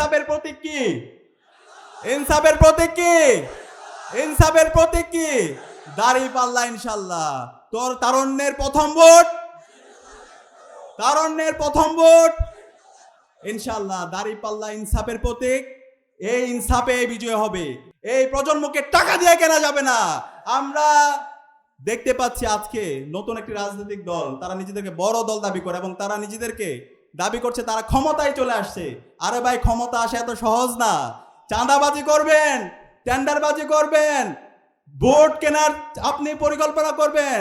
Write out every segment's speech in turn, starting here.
ইনসাফের প্রতীক কি? ইনসাফের প্রতীক কি? ইনসাফের প্রতীক কি? দাড়ি পাল্লা ইনশাল্লাহ। তোর তারণ্যের প্রথম ভোট? তারণ্যের প্রথম ভোট? ইনশাল্লাহ দাড়ি পাল্লা ইনসাফের প্রতীক। এই ইনসাফে বিজয় হবে। এই প্রজন্মকে টাকা দিয়ে কেনা যাবে না। আমরা দেখতে পাচ্ছি আজকে নতুন একটি রাজনৈতিক দল, তারা নিজেদেরকে বড় দল দাবি করে এবং তারা নিজেদেরকে দাবি করছে তারা ক্ষমতায় চলে আসছে। আরে ভাই, ক্ষমতা আসা এত সহজ না। চাঁদাবাজি করবেন, টেন্ডারবাজি করবেন, ভোট কেনার আপনি পরিকল্পনা করবেন,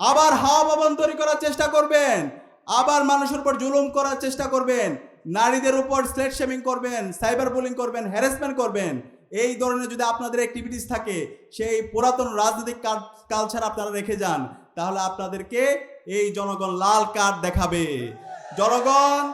আবার হাওয়া ভবন তৈরি করার চেষ্টা করবেন, আবার মানুষের উপর জুলুম করার চেষ্টা করবেন, নারীদের উপর স্লেট শেমিং করবেন সাইবার বুলিং করবেন হ্যারাসমেন্ট করবেন। এই ধরনের যদি আপনাদের অ্যাক্টিভিটিস থাকে, সেই পুরাতন রাজনৈতিক কালচার আপনারা রেখে যান, তাহলে আপনাদেরকে এই জনগণ লাল কার্ড দেখাবে। জনগণ,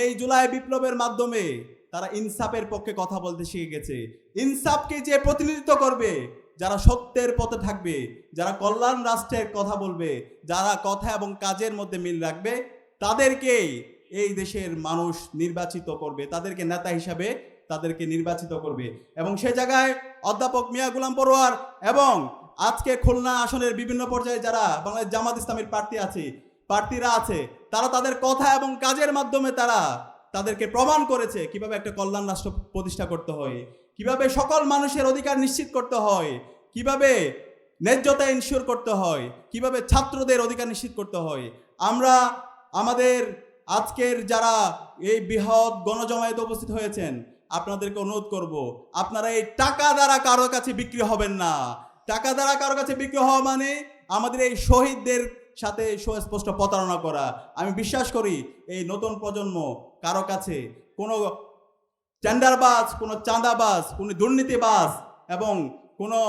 এই জুলাই বিপ্লবের মাধ্যমে তারা ইনসাফের পক্ষে কথা বলতে শিখে গেছে। ইনসাফকে যে প্রতিনিধিত্ব করবে, যারা সত্যের পথে থাকবে, যারা কল্যাণ রাষ্ট্রের কথা বলবে, যারা কথা এবং কাজের মধ্যে মিল রাখবে তাদেরকেই এই দেশের মানুষ নির্বাচিত করবে। তাদেরকে নেতা হিসাবে তাদেরকে নির্বাচিত করবে। এবং সে জায়গায় অধ্যাপক মিয়া গুলাম পড়োয়ার এবং আজকে খুলনা আসনের বিভিন্ন পর্যায়ে যারা বাংলাদেশ জামাত ইসলামের প্রার্থী আছে প্রার্থীরা আছে, তারা তাদের কথা এবং কাজের মাধ্যমে তারা তাদেরকে প্রমাণ করেছে কীভাবে একটা কল্যাণ রাষ্ট্র প্রতিষ্ঠা করতে হয়, কীভাবে সকল মানুষের অধিকার নিশ্চিত করতে হয়, কীভাবে ন্যায্যতা ইনশিওর করতে হয়, কীভাবে ছাত্রদের অধিকার নিশ্চিত করতে হয়। আমরা আমাদের আজকের যারা এই বৃহৎ গণজমায়েতে উপস্থিত হয়েছেন, আপনাদেরকে অনুরোধ করব, আপনারা এই টাকা দ্বারা কারও কাছে বিক্রি হবেন না। টাকা দ্বারা কারও কাছে বিক্রি হওয়া মানে আমাদের এই শহীদদের সাথে সুস্পষ্ট প্রতারণা করা। আমি বিশ্বাস করি, এই নতুন প্রজন্ম কারও কাছে কোনো টেন্ডারবাজ, কোনো চাঁদাবাজ, কোনো দুর্নীতিবাজ এবং কোনো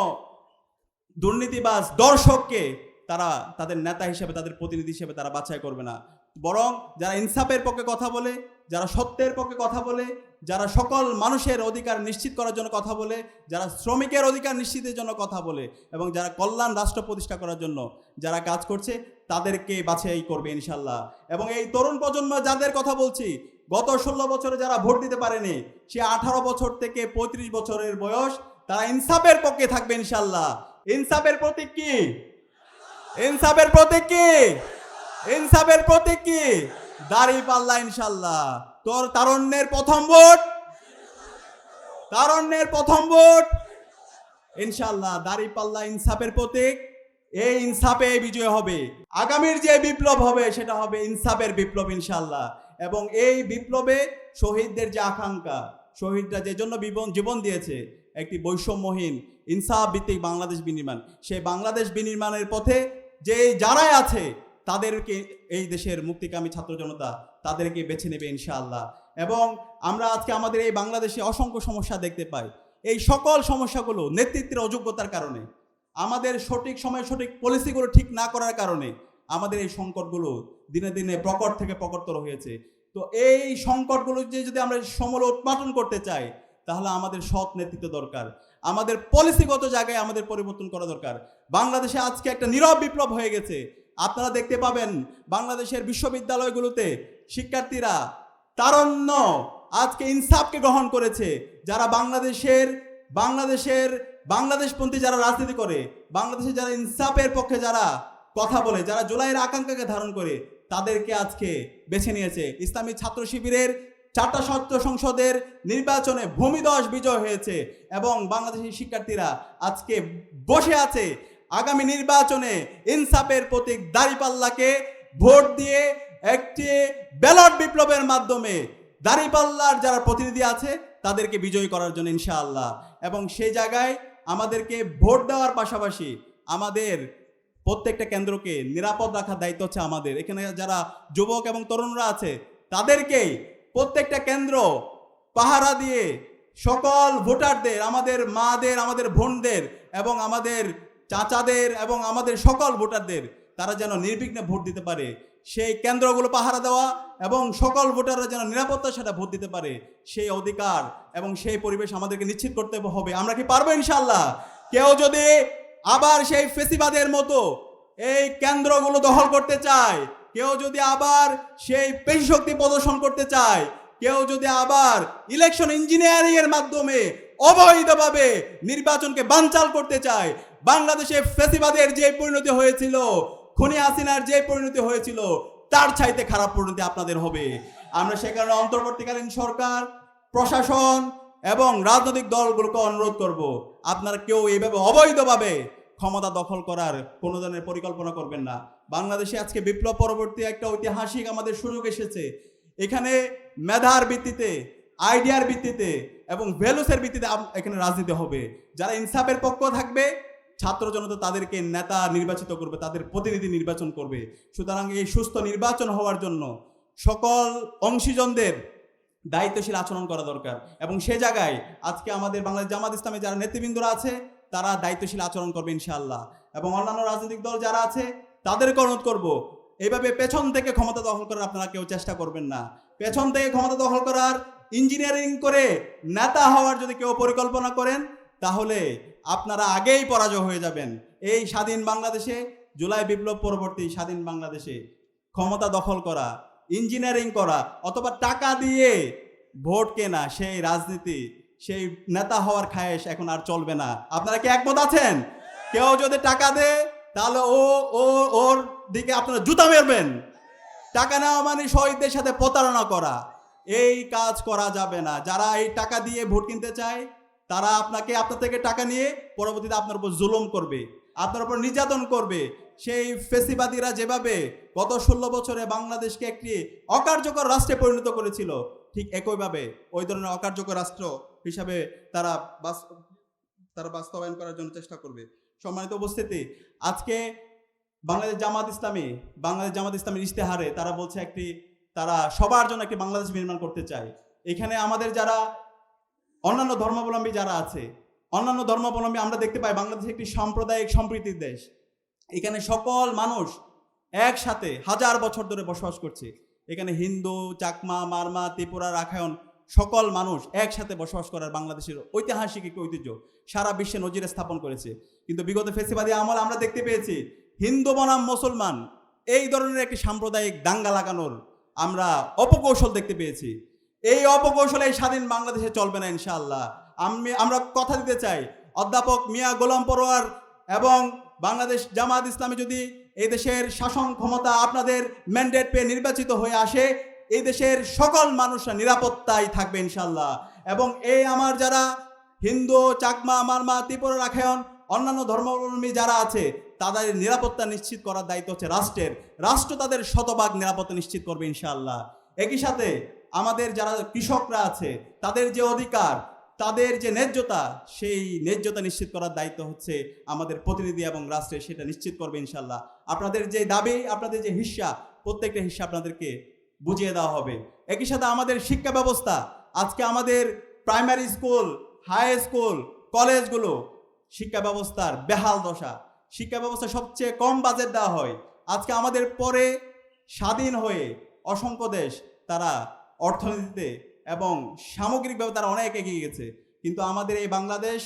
দুর্নীতিবাজ দর্শককে তারা তাদের নেতা হিসেবে, তাদের প্রতিনিধি হিসেবে তারা বাছাই করবে না। বরং যারা ইনসাফের পক্ষে কথা বলে যারা সত্যের পক্ষে কথা বলে, যারা সকল মানুষের অধিকার নিশ্চিত করার জন্য কথা বলে, যারা শ্রমিকের অধিকার নিশ্চিতের জন্য কথা বলে এবং যারা কল্যাণ রাষ্ট্র প্রতিষ্ঠা করার জন্য যারা কাজ করছে, তাদেরকে বাছাই করবে ইনশাল্লাহ এবং এই তরুণ প্রজন্ম যাদের কথা বলছি, গত ষোলো বছরে যারা ভোট দিতে পারেনি, সে আঠারো বছর থেকে পঁয়ত্রিশ বছরের বয়স, তারা ইনসাফের পক্ষে থাকবে ইনশাল্লাহ ইনসাফের প্রতীক কি? ইনসাফের প্রতীক কি? ইনসাফের প্রতীক কি? দাড়ি পাল্লা ইনশাল্লাহ। তোর তারণ্যের প্রথম ভোট? তারণ্যের প্রথম ভোট? ইনশাল্লাহ দাড়ি পাল্লা ইনসাফের প্রতীক। এই ইনসাফে বিজয় হবে। আগামীর যে বিপ্লব হবে, সেটা হবে ইনসাফের বিপ্লব ইনশাল্লাহ। এবং এই বিপ্লবে শহীদদের যে আকাঙ্ক্ষা, শহীদরা যে জন্য জীবন দিয়েছে, একটি বৈষম্যহীন, ইনসাফ ভিত্তিক বাংলাদেশ বিনির্মাণ। সেই বাংলাদেশ বিনির্মাণের পথে যে যারাই আছে তাদেরকে এই দেশের মুক্তিকামী ছাত্র জনতা তাদেরকে বেছে নেবে ইনশাআল্লাহ। এবং আমরা আজকে আমাদের এই বাংলাদেশে অসংখ্য সমস্যা দেখতে পাই। এই সকল সমস্যাগুলো নেতৃত্বের অযোগ্যতার কারণে, আমাদের সঠিক সময়ে সঠিক পলিসিগুলো ঠিক না করার কারণে আমাদের এই সংকটগুলো দিনে দিনে প্রকট থেকে প্রকটতর হয়েছে। তো এই সংকটগুলো যে যদি আমরা সমল উৎপাদন করতে চাই, তাহলে আমাদের সৎ নেতৃত্ব দরকার। আমাদের পলিসিগত জায়গায় আমাদের পরিবর্তন করা দরকার। বাংলাদেশে আজকে একটা নীরব বিপ্লব হয়ে গেছে। আপনারা দেখতে পাবেন বাংলাদেশের বিশ্ববিদ্যালয়গুলোতে শিক্ষার্থীরা তারণ্য আজকে ইনসাফকে গ্রহণ করেছে। যারা বাংলাদেশের বাংলাদেশের, বাংলাদেশপন্থী যারা রাজনীতি করে বাংলাদেশে যারা ইনসাফের পক্ষে যারা কথা বলে, যারা জুলাইয়ের আকাঙ্ক্ষাকে ধারণ করে, তাদেরকে আজকে বেছে নিয়েছে। ইসলামী ছাত্র শিবিরের চারটা সত্য সংসদের নির্বাচনে ভূমিদশ বিজয় হয়েছে এবং বাংলাদেশি শিক্ষার্থীরা আজকে বসে আছে আগামী নির্বাচনে ইনসাফের প্রতীক দাঁড়িপাল্লাকে ভোট দিয়ে একটি ব্যালট বিপ্লবের মাধ্যমে দাঁড়িপাল্লার যারা প্রতিনিধি আছে, তাদেরকে বিজয়ী করার জন্য ইনশাআল্লাহ। এবং সেই জায়গায় আমাদেরকে ভোট দেওয়ার পাশাপাশি আমাদের প্রত্যেকটা কেন্দ্রকে নিরাপদ রাখার দায়িত্ব হচ্ছে আমাদের। এখানে যারা যুবক এবং তরুণরা আছে, তাদেরকেই প্রত্যেকটা কেন্দ্র পাহারা দিয়ে সকল ভোটারদের, আমাদের মাদের, আমাদের বোনদের এবং আমাদের চাচাদের এবং আমাদের সকল ভোটারদের তারা যেন নির্বিঘ্নে ভোট দিতে পারে। সেই কেন্দ্রগুলো পাহারা দেওয়া এবং সকল ভোটাররা যেন নিরাপত্তার সাথে ভোট দিতে পারে, সেই অধিকার এবং সেই পরিবেশ আমাদেরকে নিশ্চিত করতে হবে। আমরা কি পারব ইনশাল্লাহ কেউ যদি আবার সেই ফেসিবাদের মতো এই কেন্দ্রগুলো দখল করতে চায়, কেউ যদি আবার সেই পেশি শক্তি প্রদর্শন করতে চায়, কেউ যদি আবার ইলেকশন ইঞ্জিনিয়ারিং এর মাধ্যমে অবৈধভাবে নির্বাচনকে বানচাল করতে চায় বাংলাদেশে ফেসিবাদের যে পরিণতি হয়েছিল, খুনি হাসিনার যে পরিণতি হয়েছিল, তার চাইতে খারাপ পরিণতি আপনাদের হবে। আমরা সে কারণে অন্তর্বর্তীকালীন সরকার, প্রশাসন এবং রাজনৈতিক দলগুলোকে অনুরোধ করব, আপনারা কেউ এইভাবে অবৈধভাবে ক্ষমতা দখল করার কোনো ধরনের পরিকল্পনা করবেন না। বাংলাদেশে আজকে বিপ্লব পরবর্তী একটা ঐতিহাসিক আমাদের সুযোগ এসেছে। এখানে মেধার ভিত্তিতে, আইডিয়ার ভিত্তিতে এবং ভ্যালুসের ভিত্তিতে এখানে রাজনীতি হবে। যারা ইনসাফের পক্ষ থাকবে ছাত্র জনতা তাদেরকে নেতা নির্বাচিত করবে, তাদের প্রতিনিধি নির্বাচন করবে। সুতরাং এই সুস্থ নির্বাচন হওয়ার জন্য সকল অংশীজনদের দায়িত্বশীল আচরণ করা দরকার। এবং সে জায়গায় আজকে আমাদের বাংলাদেশ জামাত ইসলামে যারা নেতৃবৃন্দরা আছে, তারা দায়িত্বশীল আচরণ করবে ইনশাআল্লাহ। এবং অন্যান্য রাজনৈতিক দল যারা আছে, তাদেরকে অনুরোধ করব এইভাবে পেছন থেকে ক্ষমতা দখল করার আপনারা কেউ চেষ্টা করবেন না। পেছন থেকে ক্ষমতা দখল করার ইঞ্জিনিয়ারিং করে নেতা হওয়ার যদি কেউ পরিকল্পনা করেন তাহলে আপনারা আগেই পরাজয় হয়ে যাবেন। এই স্বাধীন বাংলাদেশে জুলাই বিপ্লব পরবর্তী স্বাধীন বাংলাদেশে ক্ষমতা দখল করা ইঞ্জিনিয়ারিং করা, অথবা টাকা দিয়ে ভোট কেনা, সেই রাজনীতি, সেই নেতা হওয়ার খায়েশ এখন আর চলবে না। আপনারা কি একমত আছেন? কেউ যদি টাকা দেয়, তাহলে ও ও, ওর দিকে আপনারা জুতা মেরবেন। টাকা নেওয়া মানে শহীদদের সাথে প্রতারণা করা। এই কাজ করা যাবে না। যারা এই টাকা দিয়ে ভোট কিনতে চায় তারা আপনাকে আপনার থেকে টাকা নিয়ে পরবর্তীতে আপনার উপর জুলুম করবে, আপনার উপর নির্যাতন করবে। সেই ফেসিবাদীরা যেভাবে গত ষোলো বছরে বাংলাদেশকে একটি অকার্যকর রাষ্ট্রে পরিণত করেছিল, ঠিক একইভাবে ওই ধরনের অকার্যকর রাষ্ট্র হিসাবে তারা তারা বাস্তবায়ন করার জন্য চেষ্টা করবে। সম্মানিত উপস্থিতি, আজকে বাংলাদেশ জামাত ইসলামী, বাংলাদেশ জামাত ইসলামের ইশতেহারে তারা বলছে একটি, তারা সবার জন্য একটি বাংলাদেশ নির্মাণ করতে চায়। এখানে আমাদের যারা অন্যান্য ধর্মাবলম্বী যারা আছে, অন্যান্য ধর্মাবলম্বী আমরা দেখতে পাই, বাংলাদেশ একটি সাম্প্রদায়িক সম্প্রীতির দেশ। এখানে সকল মানুষ একসাথে হাজার বছর ধরে বসবাস করছে। এখানে হিন্দু, চাকমা, মারমা, ত্রিপুরা রাখায়ন সকল মানুষ একসাথে বসবাস করার বাংলাদেশের ঐতিহাসিক একটি ঐতিহ্য সারা বিশ্বে নজিরে স্থাপন করেছে। কিন্তু বিগত ফেসিবাদী আমল আমরা দেখতে পেয়েছি, হিন্দু বনাম মুসলমান, এই ধরনের একটি সাম্প্রদায়িক দাঙ্গা লাগানোর আমরা অপকৌশল দেখতে পেয়েছি। এই অপকৌশলে এই স্বাধীন বাংলাদেশে চলবে না ইনশাআল্লাহ। আমি, আমরা কথা দিতে চাই। অধ্যাপক মিয়া গোলাম পরোয়ার এবং বাংলাদেশ জামাত ইসলামী যদি এই দেশের শাসন ক্ষমতা আপনাদের ম্যান্ডেট পেয়ে নির্বাচিত হয়ে আসে, এই দেশের সকল মানুষরা নিরাপত্তায় থাকবে ইনশাল্লাহ এবং এই আমার যারা হিন্দু, চাকমা, মারমা, ত্রিপুরা রাখায়ন অন্যান্য ধর্মাবলম্বী যারা আছে, তাদের নিরাপত্তা নিশ্চিত করার দায়িত্ব হচ্ছে রাষ্ট্রের। রাষ্ট্র তাদের শতভাগ নিরাপত্তা নিশ্চিত করবে ইনশাআল্লাহ। একই সাথে আমাদের যারা কৃষকরা আছে, তাদের যে অধিকার, তাদের যে ন্যায্যতা, সেই ন্যায্যতা নিশ্চিত করার দায়িত্ব হচ্ছে আমাদের প্রতিনিধি এবং রাষ্ট্রে সেটা নিশ্চিত করবে ইনশাল্লাহ আপনাদের যে দাবি, আপনাদের যে হিস্সা, প্রত্যেকটা হিস্সা আপনাদেরকে বুঝিয়ে দেওয়া হবে। একই সাথে আমাদের শিক্ষা ব্যবস্থা, আজকে আমাদের প্রাইমারি স্কুল, হাই স্কুল, কলেজগুলো শিক্ষা ব্যবস্থার বেহাল দশা। শিক্ষা ব্যবস্থা সবচেয়ে কম বাজেট দেওয়া হয়। আজকে আমাদের পরে স্বাধীন হয়ে অসংখ্য দেশ তারা অর্থনীতিতে এবং সামগ্রিকভাবে তারা অনেক এগিয়ে গেছে। কিন্তু আমাদের এই বাংলাদেশ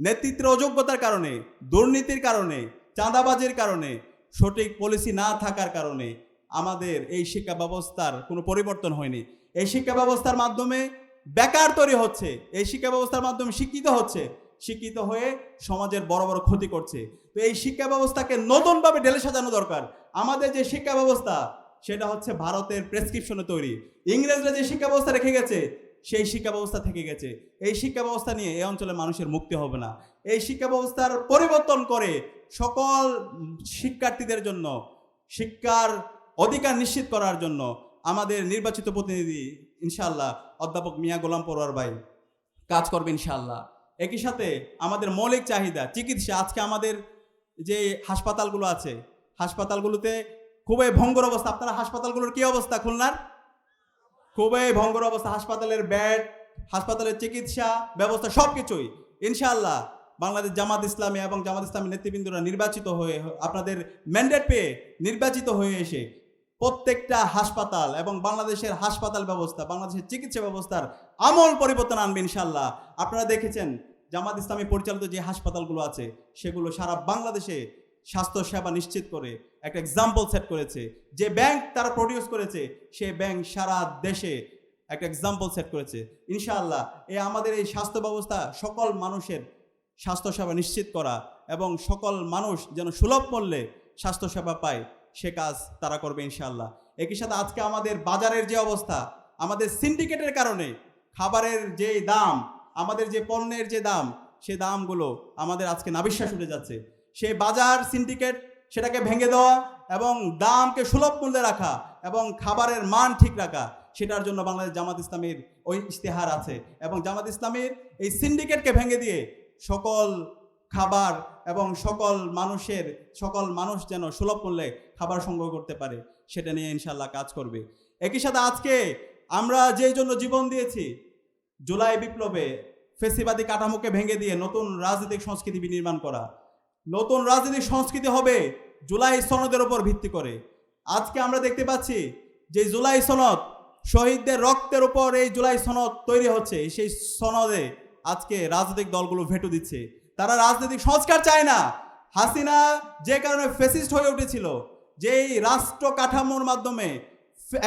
নেতৃত্বের অযোগ্যতার কারণে, দুর্নীতির কারণে, চাঁদাবাজির কারণে, সঠিক পলিসি না থাকার কারণে আমাদের এই শিক্ষা ব্যবস্থার কোনো পরিবর্তন হয়নি। এই শিক্ষা ব্যবস্থার মাধ্যমে বেকার তৈরি হচ্ছে, এই শিক্ষা ব্যবস্থার মাধ্যমে শিক্ষিত হচ্ছে, শিক্ষিত হয়ে সমাজের বড় বড় ক্ষতি করছে। তো এই শিক্ষা ব্যবস্থাকে নতুনভাবে ঢেলে সাজানো দরকার। আমাদের যে শিক্ষা ব্যবস্থা সেটা হচ্ছে ভারতের প্রেসক্রিপশনে তৈরি। ইংরেজরা যে শিক্ষা ব্যবস্থা রেখে গেছে, সেই শিক্ষা ব্যবস্থা থেকে গেছে। এই শিক্ষা ব্যবস্থা নিয়ে এই অঞ্চলের মানুষের মুক্তি হবে না। এই শিক্ষা ব্যবস্থার পরিবর্তন করে সকল শিক্ষার্থীদের জন্য, শিক্ষার অধিকার নিশ্চিত করার জন্য আমাদের নির্বাচিত প্রতিনিধি ইনশাআল্লাহ, অধ্যাপক মিয়া গোলাম পরোয়ার ভাই কাজ করবে ইনশাআল্লাহ। একই সাথে আমাদের মৌলিক চাহিদা, চিকিৎসা, আজকে আমাদের যে হাসপাতালগুলো আছে, হাসপাতালগুলোতে খুবই ভঙ্গুর অবস্থা। আপনারা হাসপাতালগুলোর কি অবস্থা খুলনার? খুবই ভঙ্গুর অবস্থা। হাসপাতালের বেড, হাসপাতালের চিকিৎসা ব্যবস্থা সব কিছুই ইনশাআল্লাহ বাংলাদেশ জামাত ইসলামী এবং জামাত ইসলামী নেতৃবৃন্দরা নির্বাচিত হয়ে, আপনাদের ম্যান্ডেট পেয়ে নির্বাচিত হয়ে এসে প্রত্যেকটা হাসপাতাল এবং বাংলাদেশের হাসপাতাল ব্যবস্থা, বাংলাদেশের চিকিৎসা ব্যবস্থার আমল পরিবর্তন আনবে ইনশাল্লাহ আপনারা দেখেছেন জামাত ইসলামী পরিচালিত যে হাসপাতালগুলো আছে, সেগুলো সারা বাংলাদেশে স্বাস্থ্য সেবা নিশ্চিত করে একটা এক্সাম্পল সেট করেছে। যে ব্যাংক তারা প্রডিউস করেছে, সে ব্যাংক সারা দেশে একটা এক্সাম্পল সেট করেছে। ইনশাআল্লাহ এই আমাদের এই স্বাস্থ্য ব্যবস্থা সকল মানুষের স্বাস্থ্যসেবা নিশ্চিত করা এবং সকল মানুষ যেন সুলভ মূল্যে স্বাস্থ্যসেবা পায়, সে কাজ তারা করবে ইনশাআল্লাহ। একই সাথে আজকে আমাদের বাজারের যে অবস্থা, আমাদের সিন্ডিকেটের কারণে খাবারের যে দাম, আমাদের যে পণ্যের যে দাম, সে দামগুলো আমাদের আজকে নাবিশ্বাস উঠে যাচ্ছে। সেই বাজার সিন্ডিকেট সেটাকে ভেঙে দেওয়া এবং দামকে সুলভ মূল্যে রাখা এবং খাবারের মান ঠিক রাখা, সেটার জন্য বাংলাদেশ জামাত ইসলামীর ওই ইশতেহার আছে। এবং জামাত ইসলামীর এই সিন্ডিকেটকে ভেঙে দিয়ে সকল খাবার এবং সকল মানুষের, সকল মানুষ যেন সুলভ মূল্যে খাবার সংগ্রহ করতে পারে, সেটা নিয়ে ইনশাল্লাহ কাজ করবে। একই সাথে আজকে আমরা যে জন্য জীবন দিয়েছি, জুলাই বিপ্লবে ফেসিবাদী কাঠামোকে ভেঙে দিয়ে নতুন রাজনৈতিক সংস্কৃতি বিনির্মাণ করা নতুন রাজনৈতিক সংস্কৃতি হবে জুলাই সনদের উপর ভিত্তি করে। আজকে আমরা দেখতে পাচ্ছি যে জুলাই সনদ শহীদদের রক্তের উপর এই জুলাই সনদ তৈরি হচ্ছে। সেই সনদে আজকে রাজনৈতিক দলগুলো ভেটো দিচ্ছে। তারা রাজনৈতিক সংস্কার চায় না। হাসিনা যে কারণে ফেসিস্ট হয়ে উঠেছিল, যেই রাষ্ট্র কাঠামোর মাধ্যমে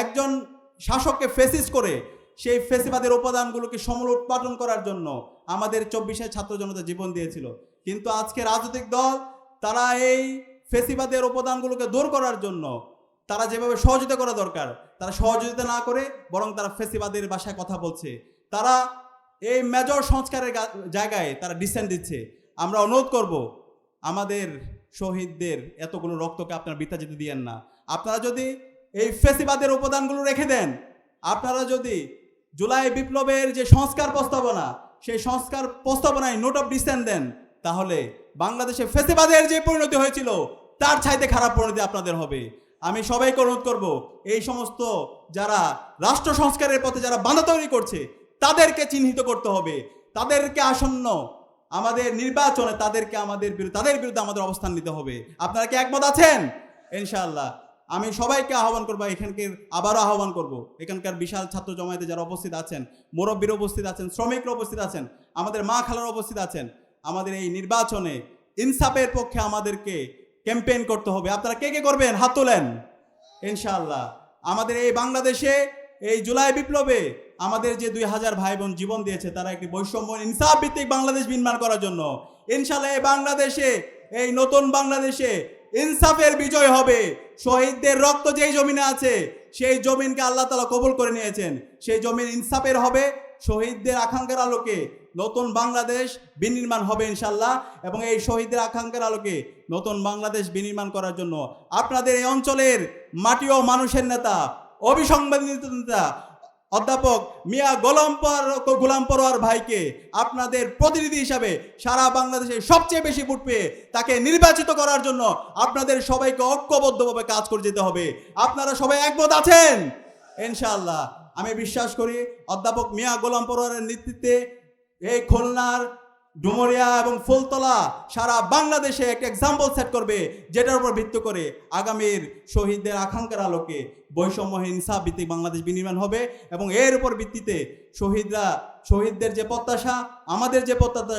একজন শাসককে ফেসিস করে, সেই ফেসিবাদের উপাদানগুলোকে সমূল উৎপাদন করার জন্য আমাদের চব্বিশের ছাত্র জনতা জীবন দিয়েছিল। কিন্তু আজকে রাজনৈতিক দল, তারা এই ফেসিবাদের উপাদানগুলোকে দূর করার জন্য তারা যেভাবে সহযোগিতা করা দরকার, তারা সহযোগিতা না করে বরং তারা ফেসিবাদের ভাষায় কথা বলছে। তারা এই মেজর সংস্কারের জায়গায় তারা ডিসেন্ট দিচ্ছে। আমরা অনুরোধ করব, আমাদের শহীদদের এতগুলো রক্তকে আপনারা বৃথা যেতে দিয়েন না। আপনারা যদি এই ফেসিবাদের উপাদানগুলো রেখে দেন, আপনারা যদি জুলাই বিপ্লবের যে সংস্কার প্রস্তাবনা, সেই সংস্কার প্রস্তাবনায় নোট অফ ডিসেন্ট দেন তাহলে বাংলাদেশে ফেসিবাদের যে পরিণতি হয়েছিল, তার ছাইতে খারাপ পরিণতি আপনাদের হবে। আমি সবাইকে অনুরোধ করব, এই সমস্ত যারা রাষ্ট্র সংস্কারের পথে যারা বাধা তৈরি করছে, তাদেরকে চিহ্নিত করতে হবে। তাদেরকে আসন্ন আমাদের নির্বাচনে তাদেরকে আমাদের বিরুদ্ধে, তাদের বিরুদ্ধে আমাদের অবস্থান নিতে হবে। আপনারা কি একমত আছেন? ইনশাআল্লাহ। আমি সবাইকে আহ্বান করব, এখানকার আবারও আহ্বান করব। এখানকার বিশাল ছাত্র জমায়েতে যারা উপস্থিত আছেন, মুরব্বীরা উপস্থিত আছেন, শ্রমিকরা উপস্থিত আছেন, আমাদের মা খালারা উপস্থিত আছেন আমাদের এই নির্বাচনে ইনসাফের পক্ষে আমাদেরকে ক্যাম্পেইন করতে হবে। আপনারা কে কে করবেন? হাত তোলেন। ইনশাআল্লাহ। আমাদের এই বাংলাদেশে এই জুলাই বিপ্লবে আমাদের যে দুই হাজার ভাই বোন জীবন দিয়েছে, তারা একটি বৈষম্য ইনসাফ ভিত্তিক বাংলাদেশ নির্মাণ করার জন্য ইনশাআল্লাহ এই বাংলাদেশে, এই নতুন বাংলাদেশে ইনসাফের বিজয় হবে। শহীদদের রক্ত যেই জমিনে আছে, সেই জমিনকে আল্লাহ তালা কবুল করে নিয়েছেন। সেই জমিন ইনসাফের হবে। শহীদদের আকাঙ্ক্ষার আলোকে নতুন বাংলাদেশ বিনির্মাণ হবে ইনশাল্লাহ এবং এই শহীদের আকাঙ্ক্ষার আলোকে নতুন বাংলাদেশ বিনির্মাণ করার জন্য আপনাদের এই অঞ্চলের মাটি ও মানুষের নেতা অবিসংবাদিত নেতা, অধ্যাপক মিয়া গোলাম গোলাম পরোয়ার ভাইকে আপনাদের প্রতিনিধি হিসাবে সারা বাংলাদেশে সবচেয়ে বেশি ভোট পেয়ে তাকে নির্বাচিত করার জন্য আপনাদের সবাইকে ঐক্যবদ্ধভাবে কাজ করে যেতে হবে। আপনারা সবাই একমত আছেন? ইনশাআল্লাহ। আমি বিশ্বাস করি অধ্যাপক মিয়া গোলাম পরোয়ারের নেতৃত্বে এই খুলনার ডুমরিয়া এবং ফুলতলা সারা বাংলাদেশে একটা এক্সাম্পল সেট করবে, যেটার উপর ভিত্তি করে আগামীর শহীদদের আকাঙ্ক্ষার আলোকে বৈষম্যহীন ইনসাফ ভিত্তিক বাংলাদেশ বিনির্মাণ হবে এবং এর উপর ভিত্তিতে শহীদরা, শহীদদের যে প্রত্যাশা, আমাদের যে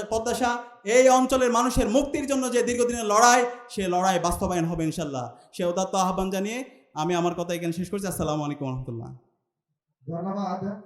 প্রত্যাশা- এই অঞ্চলের মানুষের মুক্তির জন্য যে দীর্ঘদিনের লড়াই, সে লড়াই বাস্তবায়ন হবে ইনশাল্লাহ। সে উদাত্ত আহ্বান জানিয়ে আমি আমার কথা এখানে শেষ করছি। আসসালামু আলাইকুম রহমতুল্লাহ। ধন্যবাদ।